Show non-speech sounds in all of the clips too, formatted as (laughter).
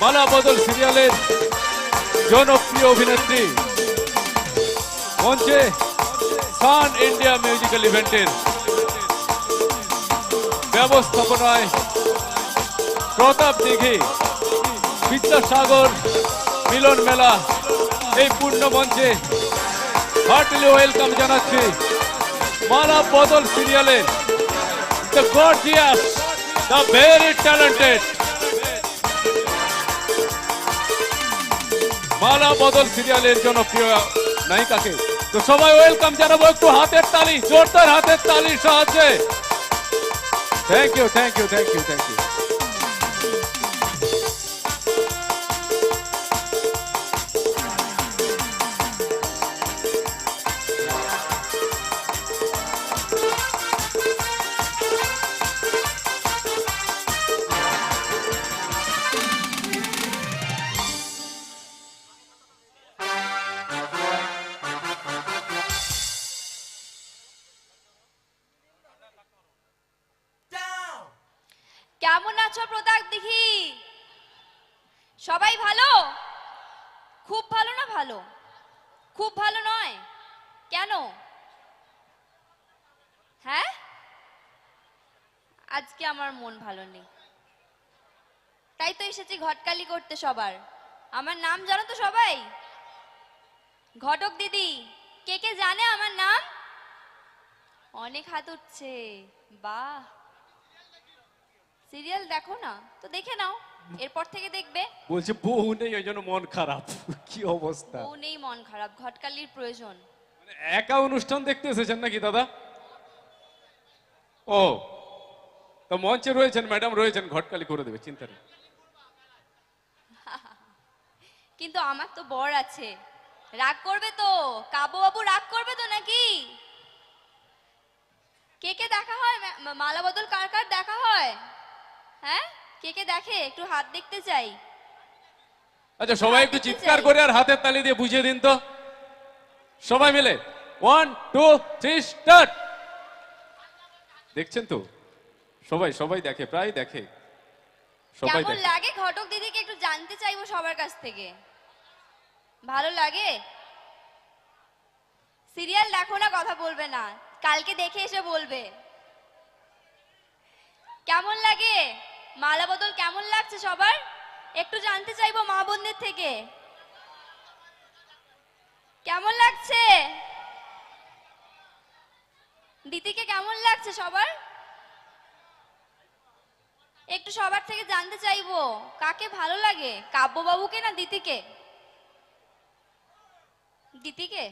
মালা বদল সিরিয়ালের জনপ্রিয় অভিনেত্রী। মঞ্চে সান ইন্ডিয়া মিউজিক্যাল ইভেন্টের ব্যবস্থাপনায় প্রতাপ দিঘি, বিদ্যাসাগর মিলন মেলা, এই পূর্ণ মঞ্চে হার্টলি ওয়েলকাম জানাচ্ছি। মালা বদল সিরিয়ালের the gorgeous the very talented Mala Badal সিরিয়ালের জনপ্রিয় নায়িকাকে। তো সবাই ওয়েলকাম জানাব একটু হাতের তালি, জোরদার হাতের তালির সাহায্যে। Thank you thank you thank you thank you কেমন আছো প্রতাপ দেখি সবাই ভালো? খুব ভালো না ভালো? খুব ভালো নয়? কেন? হ্যাঁ? আজকে আমার মন ভালো নেই। তাই তো এসেছি ঘটকালি করতে সবার। আমার নাম জানো তো সবাই? ঘটক দিদি, কে কে জানে আমার নাম? অনেক হাত উঠছে। বাহ! সিরিয়াল দেখো না তো দেখে নাও এরপর থেকে দেখবে। বলছে বউ নেই ওই জন্য মন খারাপ। কি অবস্থা? ও নেই মন খারাপ ঘটকালির প্রয়োজন। মানে একা অনুষ্ঠান দেখতে এসেছেন নাকি দাদা? ও তো মঞ্চে রয়েছেন ম্যাডাম রয়েছেন ঘটকালি করে দেবে চিন্তা নেই। (laughs) কিন্তু আমার তো বর আছে। রাগ করবে তো কাবু বাবু রাগ করবে তো নাকি? কে কে দেখা হয়? মালা বদল কার কার দেখা হয়? হ্যাঁ? কে কে দেখে? একটু হাত দেখতে চাই। আচ্ছা সবাই একটু চিৎকার করে আর হাতের তালি দিয়ে বুঝিয়ে দিন তো। সবাই মিলে। ওয়ান টু থ্রি স্টার্ট দেখছেন তো? সবাই সবাই দেখে প্রায় দেখে। সবাই কেমন দেখে। লাগে ঘটক দিদিকে একটু জানতে চাইব সবার কাছ থেকে? ভালো লাগে? সিরিয়াল দেখো না কথা বলবে না। কালকে দেখে এসে বলবে। কেমন লাগে? মালা বদল কেমন লাগছে সবার? একটু জানতে চাইব মা বোনদের থেকে। কেমন লাগছে? দিদিকে কেমন লাগছে সবার? একটু সবার থেকে জানতে চাইব, কাকে ভালো লাগে? কাব্যবাবুকে না দিতিকে? দিতিকে?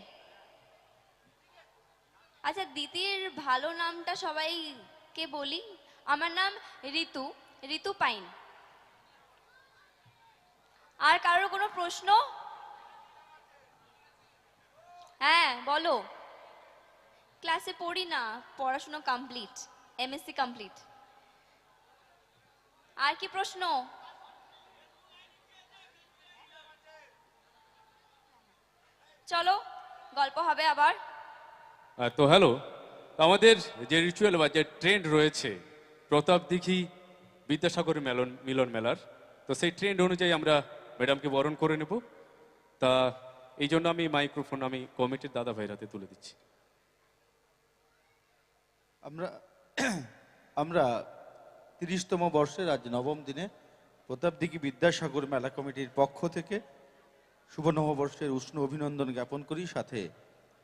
আচ্ছা দিতির ভালো নামটা সবাইকে বলি। আমার নাম ঋতু। ঋতু পাইন। আর কারোর কোনো প্রশ্ন? হ্যাঁ বলো। ক্লাসে পড়ি না, পড়াশোনা কমপ্লিট এমএসসি কমপ্লিট আর কি প্রশ্ন? চলো, গল্প হবে আবার। তো হ্যালো আমাদের যে রিচুয়াল বা যে ট্রেন্ড রয়েছে, প্রতাপ দিঘি বিদ্যাসাগর মেলন, মিলন মেলার। তো সেই ট্রেন্ড অনুযায়ী আমরা ম্যাডামকে বরণ করে নেব। তা এই জন্য আমি মাইক্রোফোন আমি কমিটির দাদা ভাইয়ের হাতে তুলে দিচ্ছি। আমরা আমরা তিরিশতম বর্ষের আজ নবম দিনে প্রতাপদিঘি বিদ্যাসাগর মেলা কমিটির পক্ষ থেকে শুভ নববর্ষের উষ্ণ অভিনন্দন জ্ঞাপন করি। সাথে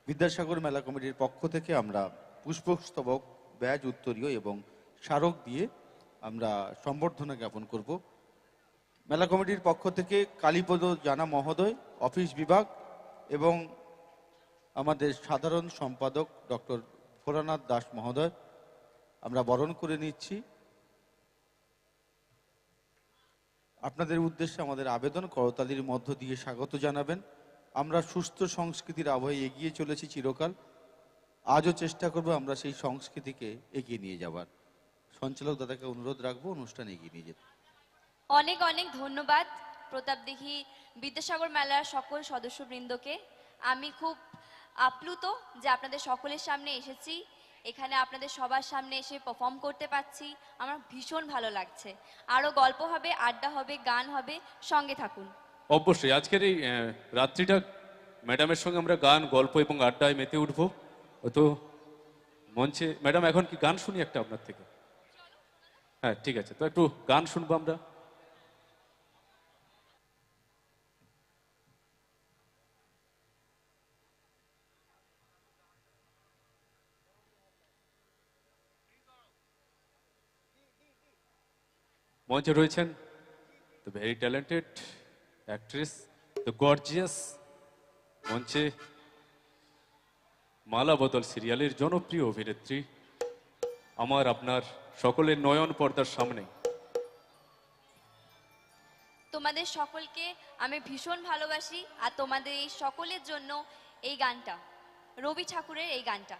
বিদ্যাসাগর মেলা কমিটির পক্ষ থেকে আমরা পুষ্পস্তবক, ব্যাজ উত্তরীয় এবং স্মারক দিয়ে আমরা সম্বর্ধনা জ্ঞাপন করব। মেলা কমিটির পক্ষ থেকে কালীপদ জানা মহোদয়, অফিস বিভাগ এবং আমাদের সাধারণ সম্পাদক ডক্টর ভোলানাথ দাস মহোদয়। আমরা বরণ করে নিচ্ছি। আপনাদের উদ্দেশ্যে আমাদের আবেদন করতালির মধ্য দিয়ে স্বাগত জানাবেন। আমরা সুস্থ সংস্কৃতির আবহে এগিয়ে চলেছি চিরকাল। আজও চেষ্টা করব আমরা সেই সংস্কৃতিকে এগিয়ে নিয়ে যাবার সঞ্চালক দাদাকে অনুরোধ রাখব অনুষ্ঠান এগিয়ে নিয়ে যেতে। অনেক অনেক ধন্যবাদ প্রতাপ দিঘি বিদ্যাসাগর মেলার সকল সদস্যবৃন্দকে। আমি খুব আপ্লুত যে আপনাদের সকলের সামনে এসেছি। এখানে আপনাদের সবার সামনে এসে পারফর্ম করতে পারছি। আমার ভীষণ ভালো লাগছে। আরও গল্প হবে আড্ডা হবে গান হবে সঙ্গে থাকুন। অবশ্যই আজকের এই রাত্রিটা ম্যাডামের সঙ্গে আমরা গান গল্প এবং আড্ডায় মেতে উঠবো। তো মঞ্চে ম্যাডাম এখন কি গান শুনি একটা আপনার থেকে? হ্যাঁ ঠিক আছে। তো একটু গান শুনব আমরা। মঞ্চে রয়েছেন the very talented actress the gorgeous মঞ্চে মালা বদল সিরিয়ালের জনপ্রিয় অভিনেত্রী, আমার, আপনার সকলের নয়ন পর্দার সামনে। তোমাদের সকলকে আমি ভীষণ ভালোবাসি আর তোমাদের এই সকলের জন্য এই গানটা, রবি ঠাকুরের এই গানটা।